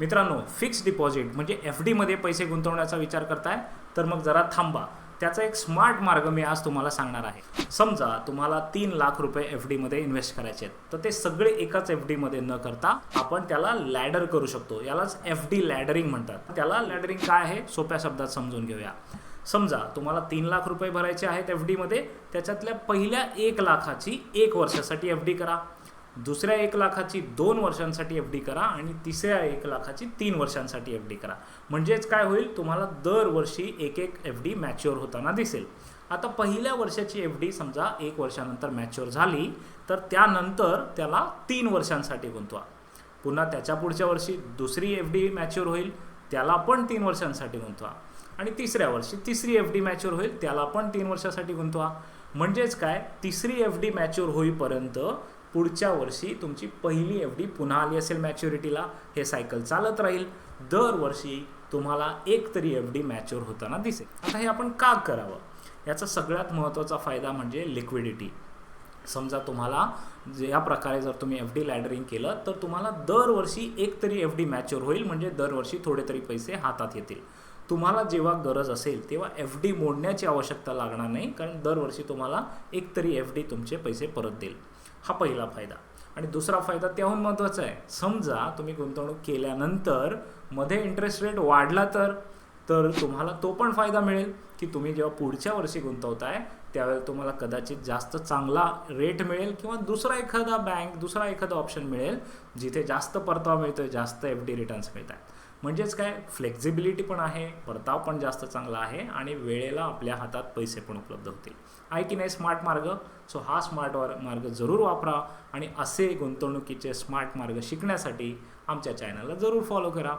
मित्रांनो fixed deposit म्हणजे F डीमध्ये पैसे गुंतवण्याचा विचार करताय तर मग जरा थांबा. त्याचा एक स्मार्ट मार्ग मी आज तुम्हाला सांगणार आहे. समजा तुम्हाला तीन लाख रुपये एफ डीमध्ये इन्व्हेस्ट करायचे आहेत. तर ते सगळे एकाच एफ डीमध्ये न करता आपण त्याला लॅडर करू शकतो. यालाच एफ डी लॅडरिंग म्हणतात. त्याला लॅडरिंग काय आहे? सोप्या शब्दात समजून घेऊया. समजा तुम्हाला तीन लाख रुपये भरायचे आहेत एफ डीमध्ये त्याच्यातल्या पहिल्या एक लाखाची एक वर्षासाठी एफ डी करा. दुसऱ्या एक लाखाची दोन वर्षांसाठी एफ डी करा आणि तिसऱ्या एक लाखाची तीन वर्षांसाठी एफ डी करा. म्हणजेच काय होईल? तुम्हाला दरवर्षी एक एक एफ डी मॅच्युअर होताना दिसेल. आता पहिल्या वर्षाची एफ डी समजा एक वर्षानंतर मॅच्युअर झाली तर त्यानंतर त्याला तीन वर्षांसाठी गुंतवा. पुन्हा त्याच्या पुढच्या वर्षी दुसरी एफ डी मॅच्युअर होईल त्याला पण तीन वर्षांसाठी गुंतवा. आणि तिसऱ्या वर्षी तिसरी एफ डी मॅच्युअर होईल त्याला पण तीन वर्षासाठी गुंतवा. म्हणजेच काय? तिसरी एफ डी मॅच्युअर होईपर्यंत पुढच्या वर्षी तुमची पहिली एफ डी पुन्हा आली असेल मॅच्युरिटीला हे सायकल चालत राहील. दरवर्षी तुम्हाला एक तरी एफ डी मॅच्युअर होताना दिसेल. आता हे आपण का करावं? याचा सगळ्यात महत्त्वाचा फायदा म्हणजे लिक्विडिटी. समजा तुम्हाला या प्रकारे जर तुम्ही एफ डी लॅडरिंग केलं तर तुम्हाला दरवर्षी एक तरी एफ डी मॅच्युअर होईल म्हणजे दरवर्षी थोडे तरी पैसे हातात येतील. तुम्हाला जेव्हा गरज असेल तेव्हा एफ डी मोडण्याची आवश्यकता लागणार नाही कारण दरवर्षी तुम्हाला एक तरी एफ डी तुमचे पैसे परत देईल. हा पहिला फायदा. आणि दुसरा फायदा त्याहून महत्त्वाचा आहे. समजा तुम्ही गुंतवणूक केल्यानंतरमध्ये इंटरेस्ट रेट वाढला तर तर तुम्हाला तो पण फायदा मिळेल की तुम्ही जेव्हा पुढच्या वर्षी गुंतवताय त्यावेळेला तुम्हाला कदाचित जास्त चांगला रेट मिळेल किंवा दुसरा एखादा बँक दुसरा एखादा ऑप्शन मिळेल जिथे जास्त परतावा मिळतोय जास्त एफ डी रिटर्न्स मिळत आहेत म्हणजेच काय फ्लेक्झिबिलिटी पण आहे परताव पण जास्त चांगला आहे आणि वेळेला आपल्या हातात पैसे पण उपलब्ध होतील. आहे की नाही स्मार्ट मार्ग? सो हा स्मार्ट मार्ग जरूर वापरा आणि असे गुंतवणुकीचे स्मार्ट मार्ग शिकण्यासाठी आमच्या चॅनलला जरूर फॉलो करा.